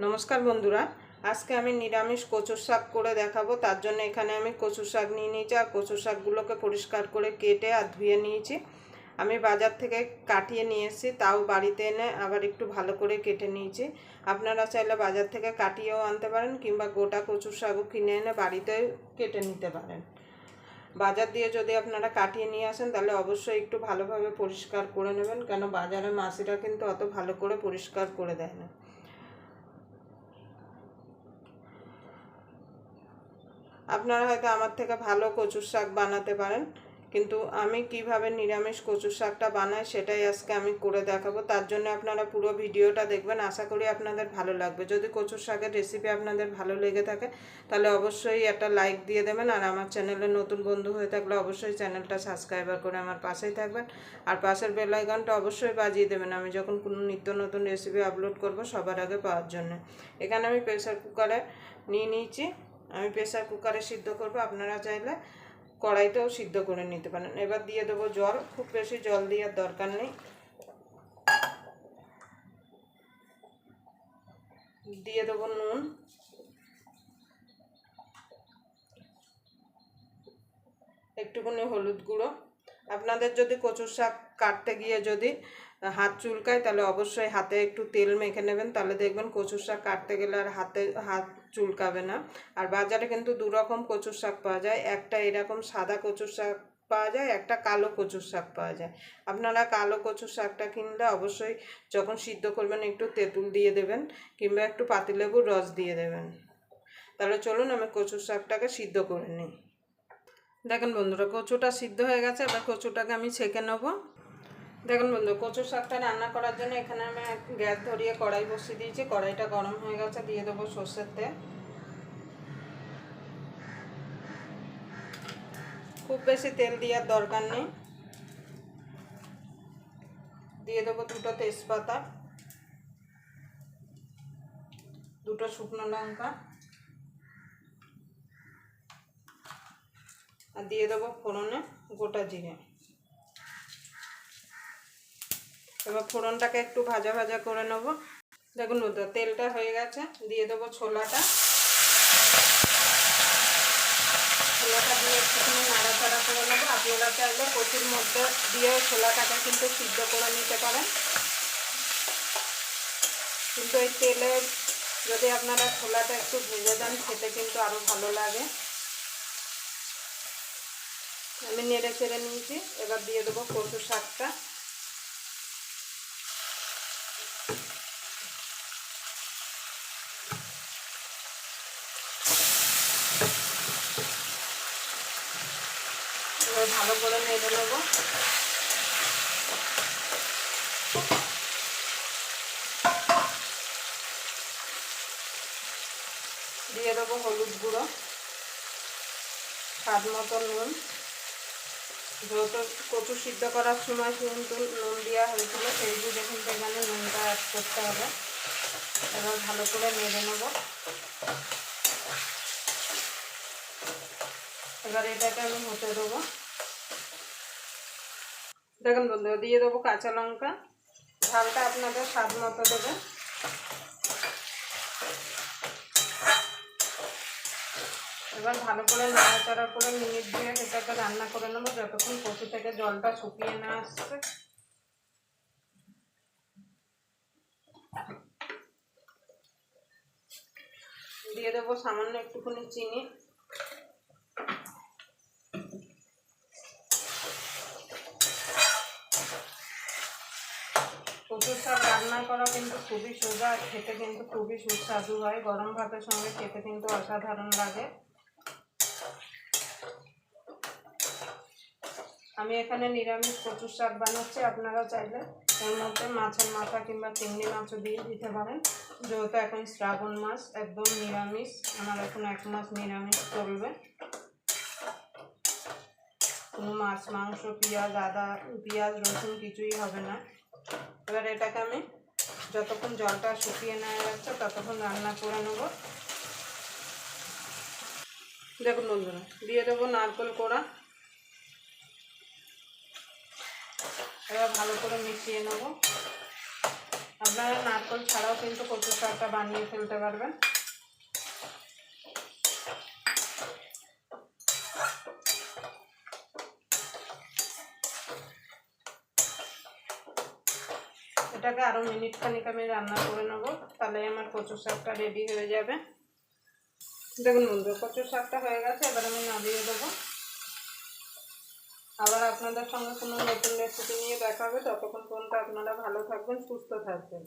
নমস্কার বন্ধুরা, আজকে আমি নিরামিষ কচুর শাক করে দেখাবো। তার জন্য এখানে আমি কচুর শাক নিয়ে নিয়েছি আর কচুর শাকগুলোকে পরিষ্কার করে কেটে আর ধুয়ে নিয়েছি। আমি বাজার থেকে কাটিয়ে নিয়ে এসেছি, তাও বাড়িতে এনে আবার একটু ভালো করে কেটে নিয়েছি। আপনারা চাইলে বাজার থেকে কাটিয়েও আনতে পারেন কিংবা গোটা কচুর শাকও কিনে এনে বাড়িতে কেটে নিতে পারেন। বাজার দিয়ে যদি আপনারা কাটিয়ে নিয়ে আসেন, তাহলে অবশ্যই একটু ভালোভাবে পরিষ্কার করে নেবেন। কেন বাজারে মাসিরা কিন্তু অত ভালো করে পরিষ্কার করে দেয় না। আপনারা হয়তো আমার থেকে ভালো কচুর শাক বানাতে পারেন, কিন্তু আমি কীভাবে নিরামিষ কচুর শাকটা বানাই সেটাই আজকে আমি করে দেখাবো। তার জন্য আপনারা পুরো ভিডিওটা দেখবেন, আশা করি আপনাদের ভালো লাগবে। যদি কচুর শাকের রেসিপি আপনাদের ভালো লেগে থাকে, তাহলে অবশ্যই একটা লাইক দিয়ে দেবেন, আর আমার চ্যানেলে নতুন বন্ধু হয়ে থাকলে অবশ্যই চ্যানেলটা সাবস্ক্রাইবার করে আমার পাশেই থাকবেন। আর পাশের বেল আইকনটা অবশ্যই বাজিয়ে দেবেন, আমি যখন কোনো নিত্য নতুন রেসিপি আপলোড করব সবার আগে পাওয়ার জন্য। এখানে আমি প্রেসার কুকারে নিয়ে নিয়েছি। আমি প্রেশার কুকারে সিদ্ধ করব, আপনারা চাইলে কড়াইতেও সিদ্ধ করে নিতে পারেন। এবার দিয়ে দেবো জল, খুব বেশি জল দেওয়ার দরকার নেই। দিয়ে দেবো নুন। একটুখানি হলুদ গুঁড়ো। আপনাদের যদি কচুর শাক কাটতে গিয়ে যদি হাত চুলকায়, তাহলে অবশ্যই হাতে একটু তেল মেখে নেবেন। তাহলে দেখবেন কচুর শাক কাটতে গেলে আর হাতে, হাত চুলকাবে না। আর বাজারে কিন্তু দু রকম কচুর শাক পাওয়া যায়। একটা এরকম সাদা কচুর শাক পাওয়া যায়, একটা কালো কচুর শাক পাওয়া যায়। আপনারা কালো কচুর শাকটা কিনলে অবশ্যই যখন সিদ্ধ করবেন একটু তেঁতুল দিয়ে দেবেন কিংবা একটু পাতিলেবুর রস দিয়ে দেবেন। তাহলে চলুন আমি কচুর শাকটাকে সিদ্ধ করে নিই। দেখেন বন্ধুরা, কচুটা সিদ্ধ হয়ে গেছে। এবার কচুটাকে আমি ছেঁকে নেব। দেখুন বন্ধু, কচুর শাকটা রান্না করার জন্য এখানে আমি গ্যাস ধরিয়ে কড়াই বসিয়ে দিয়েছি। কড়াইটা গরম হয়ে গেছে, দিয়ে দেবো সর্ষের তেল। খুব বেশি তেল দেওয়ার দরকার নেই। দিয়ে দেবো দুটো তেজপাতা, দুটো শুকনো লঙ্কা, আর দিয়ে দেবো ফোড়নে গোটা জিরে। এবার ফোড়নটাকে একটু ভাজা ভাজা করে নেব। দেখুন তেলটা হয়ে গেছে, দিয়ে দেবো ছোলাটা। ছোলাটা দিয়ে একটুখানি নাড়াচাড়া করে নেব। আপনারা চাইলে কচুর মধ্যে দিয়েও ছোলাটাকে কিন্তু সিদ্ধ করে নিতে পারেন। কিন্তু এই তেলে যদি আপনারা ছোলাটা একটু ভেজে দেন, খেতে কিন্তু আরও ভালো লাগে। আমি নেড়ে ছেড়ে নিয়েছি। এবার দিয়ে দেবো কচু শাকটা। এবার ভালো করে নেড়ে নেব। দিয়ে দেবো হলুদ গুঁড়ো, স্বাদ মতো নুন। যেহেতু কচু সিদ্ধ করার সময় কিন্তু নুন দেওয়া হয়েছিল, সেই বুঝে কিন্তু এখানে নুনটা অ্যাড করতে হবে। এবার ভালো করে নেড়ে নেব। এবার এটাকে আমি হতে দেবো। দেখুন বন্ধু, দিয়ে দেবো কাঁচা লঙ্কা। ঝালটা আপনাদের স্বাদ মতো দেবেন এবার ভালো করে নাড়াচাড়া করে মিনিট দিয়ে এটাকে রান্না করে নেব, যতক্ষণ কচু থেকে জলটা শুকিয়ে না আসছে। দিয়ে দেবো সামান্য একটুখানি চিনি। কচুর শাক রান্না করা কিন্তু খুবই সোজা, খেতে কিন্তু খুবই সুস্বাদু হয়। গরম ভাতের সঙ্গে খেতে কিন্তু অসাধারণ লাগে। আমি এখানে নিরামিষ কচুর শাক বানাচ্ছি, আপনারা চাইলে এর মধ্যে মাছের মাথা কিংবা চিংড়ি মাছও দিয়ে দিতে পারেন। যেহেতু এখন শ্রাবণ মাস, একদম নিরামিষ, আমার এখন এক মাস নিরামিষ চলবে। কোনো মাছ, মাংস, পেঁয়াজ, আদা, পেঁয়াজ, রসুন কিছুই হবে না। এবার এটাকে আমি যতক্ষণ জলটা শুকিয়ে নেওয়া যাচ্ছে, ততক্ষণ রান্না করে নেব। দেখুন বন্ধুরা, দিয়ে দেবো নারকেল কোড়া। এবার ভালো করে মিশিয়ে নেব। আপনারা নারকোল ছাড়াও কিন্তু কচুর শাকটা বানিয়ে ফেলতে পারবেন। এটাকে আরও মিনিট খানিক আমি রান্না করে নেব, তাহলে আমার কচুর শাকটা রেডি হয়ে যাবে। দেখুন বন্ধু, কচুর শাকটা হয়ে গেছে, এবার আমি নামিয়ে দেবো। আবার আপনাদের সঙ্গে কোনো নতুন রেসিপি নিয়ে দেখা হবে, ততক্ষণ পর্যন্ত আপনারা ভালো থাকবেন, সুস্থ থাকবেন।